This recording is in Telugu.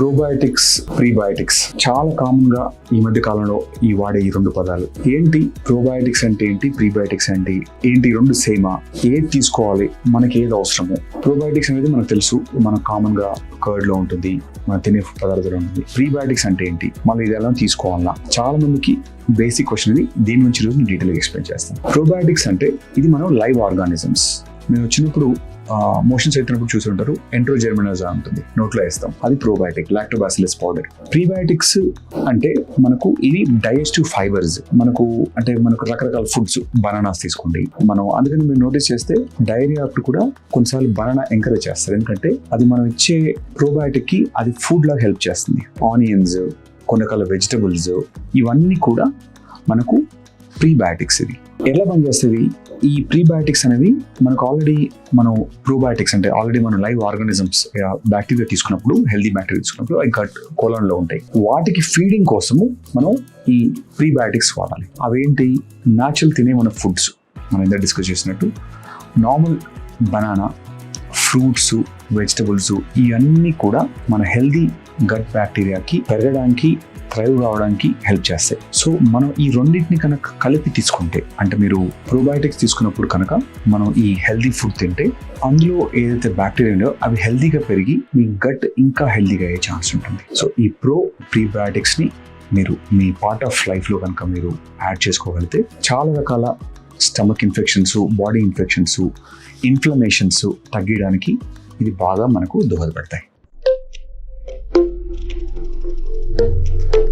ప్రోబయోటిక్స్ ప్రీబయోటిక్స్ చాలా కామన్గా ఈ మధ్య కాలంలో ఈ వాడే ఈ రెండు పదాలు. ఏంటి? ప్రోబయోటిక్స్ అంటే ఏంటి? ప్రీబయోటిక్స్ అంటే ఏంటి? రెండు సేమా ఏది తీసుకోవాలి? మనకి ఏది అవసరము? ప్రోబయోటిక్స్ అనేది మనకు తెలుసు. మన కామన్గా కర్డ్లో ఉంటుంది. మన తినే పదార్థాలు ఉంటుంది. ప్రీబయోటిక్స్ అంటే ఏంటి? మళ్ళీ ఇది ఎలా తీసుకోవాలన్నా? చాలా మందికి బేసిక్ క్వశ్చన్ ఇది. దీని నుంచి రోజు డీటెయిల్గా ఎక్స్ప్లెయిన్ చేస్తాను. ప్రోబయోటిక్స్ అంటే ఇది మనం లైవ్ ఆర్గానిజమ్స్ మేము వచ్చినప్పుడు మోషన్స్ అవుతున్నప్పుడు చూసి ఉంటారు ఎంట్రో జెర్మినోజా ఉంటుంది. నోట్లో వేస్తాం. అది ప్రోబయోటిక్ లాక్టోబాసిలస్ పౌడర్ ప్రీబయోటిక్స్ అంటే మనకు ఇవి డైజెస్టివ్ ఫైబర్స్ మనకు అంటే మనకు రకరకాల ఫుడ్స్ బనానాస్ తీసుకోండి. మనం అందుకని మీరు నోటీస్ చేస్తే డైరియా అప్పుడు కూడా కొన్నిసార్లు బనానా ఎంకరేజ్ చేస్తారు. ఎందుకంటే అది మనం ఇచ్చే ప్రోబయోటిక్కి అది ఫుడ్ లాగా హెల్ప్ చేస్తుంది. ఆనియన్స్ కొన్ని రకాల వెజిటబుల్స్ ఇవన్నీ కూడా మనకు ప్రీబయాటిక్స్ ఇది. ఎలా పనిచేస్తుంది? ఈ ప్రీబయాటిక్స్ అనేవి మనకు ఆల్రెడీ మనం ప్రోబయాటిక్స్ అంటే ఆల్రెడీ మనం లైవ్ ఆర్గానిజమ్స్ బ్యాక్టీరియా తీసుకున్నప్పుడు హెల్దీ బ్యాక్టీరియా తీసుకున్నప్పుడు అవి గట్ కోలంలో ఉంటాయి. వాటికి ఫీడింగ్ కోసము మనం ఈ ప్రీబయాటిక్స్ వాడాలి. అవేంటి? న్యాచురల్ తినే మన ఫుడ్స్ మనం ఇందా డిస్కస్ చేసినట్టు నార్మల్ బనానా ఫ్రూట్స్ వెజిటబుల్స్ ఇవన్నీ కూడా మన హెల్దీ గట్ బ్యాక్టీరియాకి పెరగడానికి థ్రైవ్ కావడానికి హెల్ప్ చేస్తాయి. సో మనం ఈ రెండింటిని కనుక కలిపి తీసుకుంటే అంటే మీరు ప్రోబయోటిక్స్ తీసుకున్నప్పుడు కనుక మనం ఈ హెల్దీ ఫుడ్ తింటే అందులో ఏదైతే బ్యాక్టీరియా ఉందో అవి హెల్దీగా పెరిగి మీ గట్ ఇంకా హెల్దీగా అయ్యే ఛాన్స్ ఉంటుంది. సో ఈ ప్రో ప్రీబయాటిక్స్ని మీరు మీ పార్ట్ ఆఫ్ లైఫ్లో కనుక మీరు యాడ్ చేసుకోగలిగితే చాలా రకాల stomach infections body infections inflammations తగ్గడానికి ఇది బాగా మనకు దోహదపడతాయి. Thank you.